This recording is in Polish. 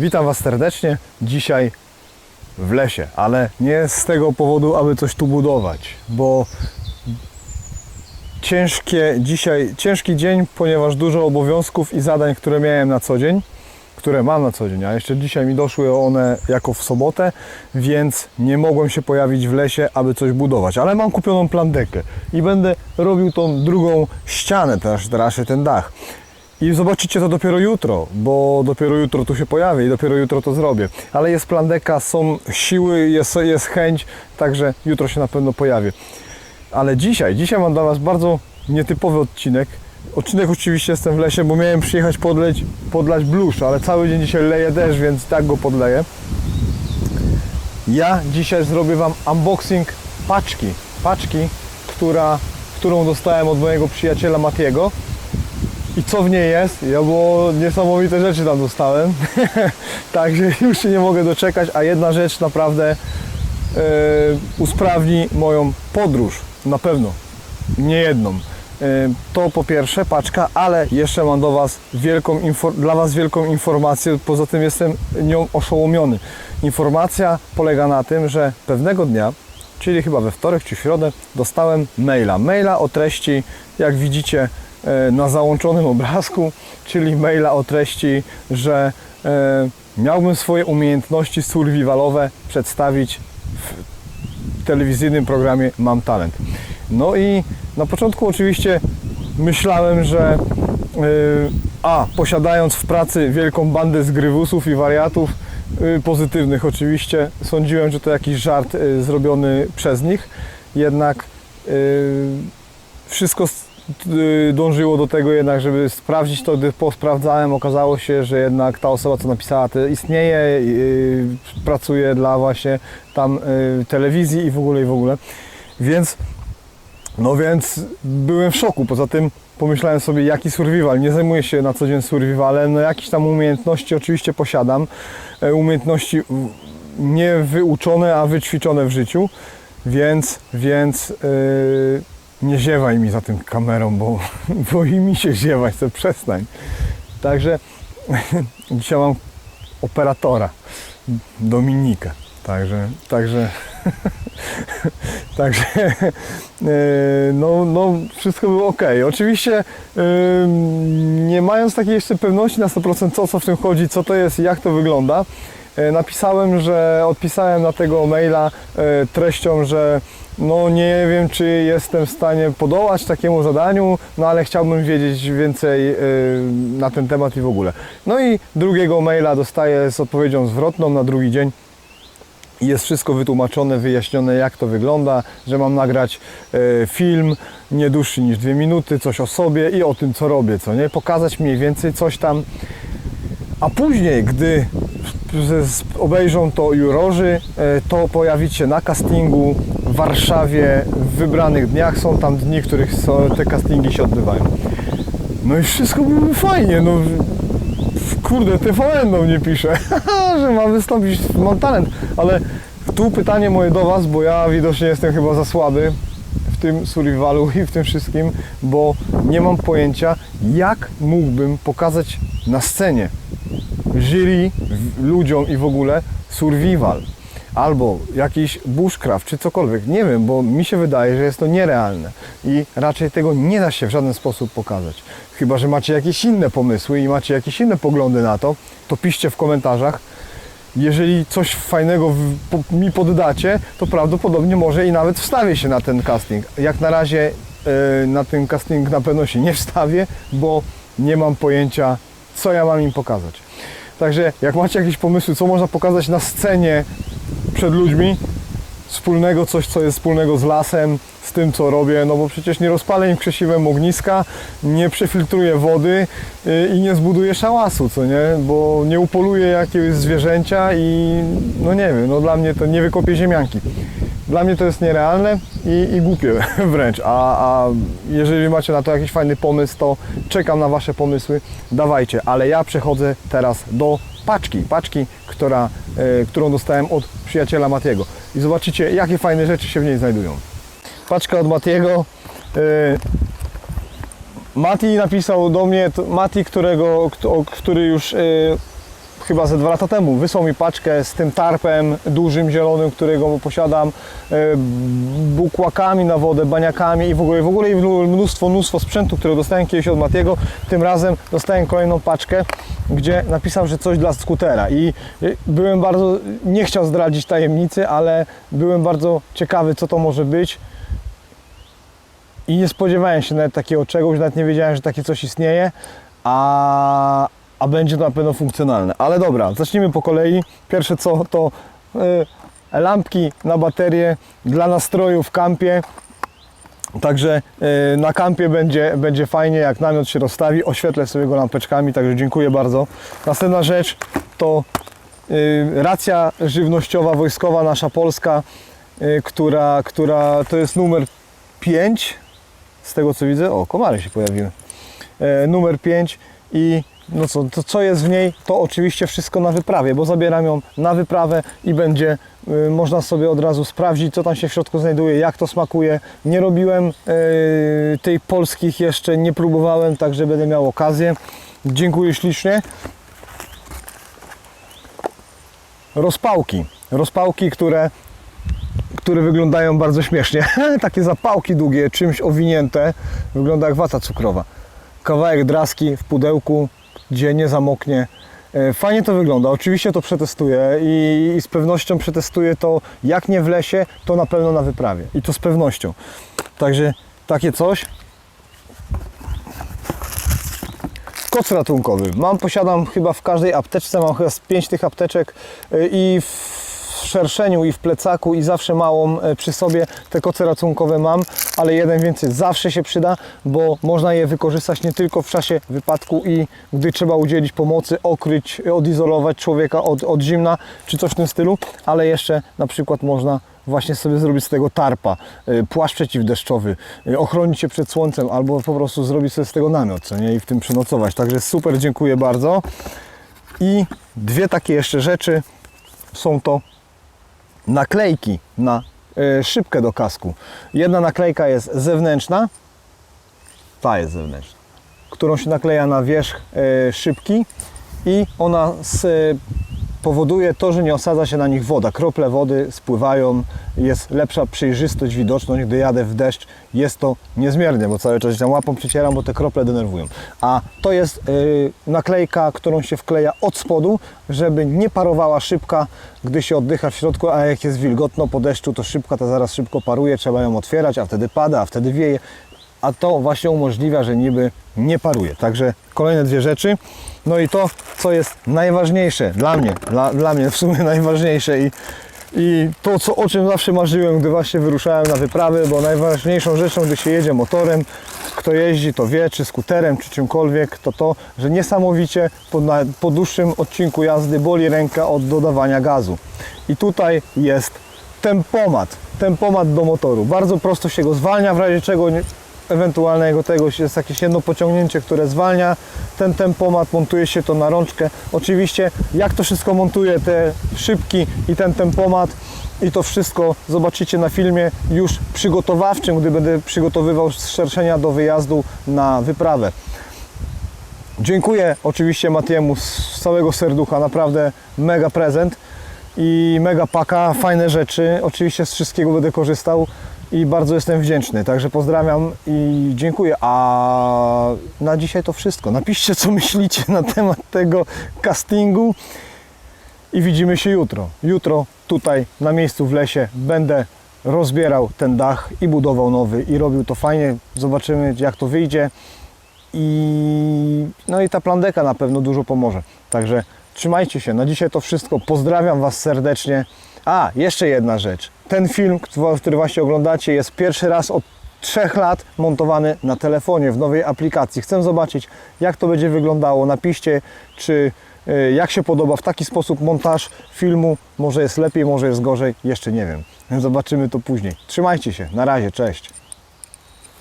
Witam Was serdecznie. Dzisiaj w lesie, ale nie z tego powodu, aby coś tu budować, bo ciężkie dzisiaj, ciężki dzień, ponieważ dużo obowiązków i zadań, które miałem na co dzień, które mam na co dzień, a jeszcze dzisiaj mi doszły one jako w sobotę, więc nie mogłem się pojawić w lesie, aby coś budować, ale mam kupioną plandekę i będę robił tą drugą ścianę, też teraz ten dach. I zobaczycie to dopiero jutro, bo dopiero jutro tu się pojawię i dopiero jutro to zrobię. Ale jest plandeka, są siły, jest, jest chęć, także jutro się na pewno pojawię. Ale dzisiaj, dzisiaj mam dla Was bardzo nietypowy odcinek. Odcinek oczywiście jestem w lesie, bo miałem przyjechać podleć, podlać blusz, ale cały dzień dzisiaj leje deszcz, więc tak go podleję. Ja dzisiaj zrobię Wam unboxing paczki. Paczki, która, którą dostałem od mojego przyjaciela Matiego. I co w niej jest? Ja bo niesamowite rzeczy tam dostałem. Także już się nie mogę doczekać, a jedna rzecz naprawdę e, usprawni moją podróż. Na pewno. Nie jedną. E, To po pierwsze paczka, ale jeszcze mam do was wielką dla Was wielką informację. Poza tym jestem nią oszołomiony. Informacja polega na tym, że pewnego dnia, czyli chyba we wtorek czy środę, dostałem maila. Maila o treści, jak widzicie na załączonym obrazku, czyli maila o treści, że e, miałbym swoje umiejętności survivalowe przedstawić w telewizyjnym programie Mam Talent. No i na początku oczywiście myślałem, że yy, a, posiadając w pracy wielką bandę zgrywusów i wariatów, pozytywnych oczywiście, sądziłem, że to jakiś żart zrobiony przez nich, jednak wszystko dążyło do tego jednak, żeby sprawdzić to, gdy posprawdzałem, okazało się, że jednak ta osoba, co napisała, to istnieje, yy, pracuje dla właśnie tam yy, telewizji i w ogóle, i w ogóle. Więc, no więc byłem w szoku. Poza tym pomyślałem sobie, jaki survival. Nie zajmuję się na co dzień survivalem, no jakieś tam umiejętności oczywiście posiadam. E, Umiejętności nie wyuczone, a wyćwiczone w życiu, więc, więc yy, nie ziewaj mi za tym kamerą, bo boi mi się ziewać, to przestań. Także dzisiaj mam operatora, Dominikę. Także, także, także e, no, no wszystko było ok. Oczywiście e, nie mając takiej jeszcze pewności na 100% co, co w tym chodzi, co to jest jak to wygląda, napisałem, że odpisałem na tego maila e, treścią, że no nie wiem, czy jestem w stanie podołać takiemu zadaniu, no ale chciałbym wiedzieć więcej e, na ten temat i w ogóle. No i drugiego maila dostaję z odpowiedzią zwrotną na drugi dzień. Jest wszystko wytłumaczone, wyjaśnione, jak to wygląda, że mam nagrać e, film nie dłuższy niż dwie minuty, coś o sobie i o tym, co robię, co nie? Pokazać mniej więcej coś tam. A później, gdy obejrzą to jurorzy, e, to pojawić się na castingu w Warszawie w wybranych dniach. Są tam dni, w których te castingi się odbywają. No i wszystko byłoby fajnie, no kurde, TVN do mnie pisze, że mam wystąpić, mam talent, ale tu pytanie moje do Was, bo ja widocznie jestem chyba za słaby w tym survivalu i w tym wszystkim, bo nie mam pojęcia, jak mógłbym pokazać na scenie jury, ludziom i w ogóle survival albo jakiś bushcraft czy cokolwiek, nie wiem, bo mi się wydaje, że jest to nierealne i raczej tego nie da się w żaden sposób pokazać. Chyba, że macie jakieś inne pomysły i macie jakieś inne poglądy na to, to piszcie w komentarzach. Jeżeli coś fajnego mi poddacie, to prawdopodobnie może i nawet wstawię się na ten casting. Jak na razie e, na ten casting na pewno się nie wstawię, bo nie mam pojęcia, co ja mam im pokazać. Także jak macie jakieś pomysły, co można pokazać na scenie przed ludźmi, wspólnego, coś co jest wspólnego z lasem, z tym co robię, no bo przecież nie rozpalę im krzesiwem ogniska, nie przefiltruję wody y, i nie zbuduję szałasu, co nie, bo nie upoluję jakiegoś zwierzęcia i no nie wiem, no dla mnie to nie wykopię ziemianki. Dla mnie to jest nierealne i, i głupie wręcz, a, a jeżeli macie na to jakiś fajny pomysł, to czekam na Wasze pomysły, dawajcie, ale ja przechodzę teraz do paczki, paczki, która, e, którą dostałem od przyjaciela Matiego. I zobaczycie, jakie fajne rzeczy się w niej znajdują. Paczka od Matiego, e, Mati napisał do mnie, Mati, którego, który już e, chyba ze dwa lata temu. Wysłał mi paczkę z tym tarpem dużym, zielonym, którego posiadam, e, bukłakami na wodę, baniakami i w ogóle, w ogóle mnóstwo, mnóstwo sprzętu, które dostałem kiedyś od Matiego. Tym razem dostałem kolejną paczkę, gdzie napisał, że coś dla skutera i e, byłem bardzo, nie chciał zdradzić tajemnicy, ale byłem bardzo ciekawy, co to może być. I nie spodziewałem się nawet takiego czegoś, nawet nie wiedziałem, że takie coś istnieje, a, a będzie to na pewno funkcjonalne. Ale dobra, zacznijmy po kolei. Pierwsze co to y, lampki na baterię dla nastroju w kampie. Także y, na kampie będzie, będzie fajnie, jak namiot się rozstawi. Oświetlę sobie go lampeczkami, także dziękuję bardzo. Następna rzecz to y, racja żywnościowa wojskowa nasza polska, która, która to jest numer 5 z tego co widzę, o komary się pojawiły. E, numer 5 i no co, to co jest w niej, to oczywiście wszystko na wyprawie, bo zabieram ją na wyprawę i będzie y, można sobie od razu sprawdzić, co tam się w środku znajduje, jak to smakuje. Nie robiłem y, tej polskich jeszcze, nie próbowałem, także będę miał okazję. Dziękuję ślicznie. Rozpałki. Rozpałki, które które wyglądają bardzo śmiesznie. Takie zapałki długie, czymś owinięte. Wygląda jak wata cukrowa. Kawałek draski w pudełku, gdzie nie zamoknie. E, Fajnie to wygląda. Oczywiście to przetestuję i, i z pewnością przetestuję to, jak nie w lesie, to na pewno na wyprawie. I to z pewnością. Także takie coś. Koc ratunkowy. Mam, posiadam chyba w każdej apteczce, mam chyba z pięć tych apteczek y, i w szerszeniu i w plecaku i zawsze małą e, przy sobie. Te koce ratunkowe mam, ale jeden więcej zawsze się przyda, bo można je wykorzystać nie tylko w czasie wypadku i gdy trzeba udzielić pomocy, okryć, odizolować człowieka od, od zimna czy coś w tym stylu, ale jeszcze na przykład można właśnie sobie zrobić z tego tarpa, y, płaszcz przeciwdeszczowy, ochronić się przed słońcem albo po prostu zrobić sobie z tego namiot, co nie? I w tym przenocować. Także super, dziękuję bardzo. I dwie takie jeszcze rzeczy są to naklejki na y, szybkę do kasku. Jedna naklejka jest zewnętrzna, ta jest zewnętrzna, którą się nakleja na wierzch y, szybki i ona z, powoduje to, że nie osadza się na nich woda. Krople wody spływają, jest lepsza przejrzystość, widoczność. Gdy jadę w deszcz, jest to niezmiernie, bo cały czas się tam łapą przecieram, bo te krople denerwują. A to jest yy, naklejka, którą się wkleja od spodu, żeby nie parowała szybka, gdy się oddycha w środku, a jak jest wilgotno po deszczu, to szybka ta zaraz szybko paruje, trzeba ją otwierać, a wtedy pada, a wtedy wieje. A to właśnie umożliwia, że niby nie paruje. Także kolejne dwie rzeczy. No i to, co jest najważniejsze dla mnie, dla, dla mnie w sumie najważniejsze i, i to, co, o czym zawsze marzyłem, gdy właśnie wyruszałem na wyprawy, bo najważniejszą rzeczą, gdy się jedzie motorem, kto jeździ, to wie, czy skuterem, czy czymkolwiek, to to, że niesamowicie po, na, po dłuższym odcinku jazdy boli ręka od dodawania gazu. I tutaj jest tempomat, tempomat do motoru. Bardzo prosto się go zwalnia, w razie czego ewentualnego tego jest jakieś jedno pociągnięcie, które zwalnia ten tempomat, montuje się to na rączkę. Oczywiście jak to wszystko montuje, te szybki i ten tempomat i to wszystko zobaczycie na filmie już przygotowawczym, gdy będę przygotowywał szerszenia do wyjazdu na wyprawę. Dziękuję oczywiście Matiemu z całego serducha, naprawdę mega prezent i mega paka, fajne rzeczy. Oczywiście z wszystkiego będę korzystał i bardzo jestem wdzięczny. Także pozdrawiam i dziękuję. A na dzisiaj to wszystko. Napiszcie, co myślicie na temat tego castingu i widzimy się jutro. Jutro tutaj na miejscu w lesie będę rozbierał ten dach i budował nowy i robił to fajnie. Zobaczymy, jak to wyjdzie. I no i ta plandeka na pewno dużo pomoże. Także trzymajcie się. Na dzisiaj to wszystko. Pozdrawiam Was serdecznie. A, jeszcze jedna rzecz. Ten film, który właśnie oglądacie, jest pierwszy raz od trzech lat montowany na telefonie w nowej aplikacji. Chcę zobaczyć, jak to będzie wyglądało. Napiszcie, czy y, jak się podoba w taki sposób montaż filmu. Może jest lepiej, może jest gorzej, jeszcze nie wiem. Zobaczymy to później. Trzymajcie się. Na razie, cześć.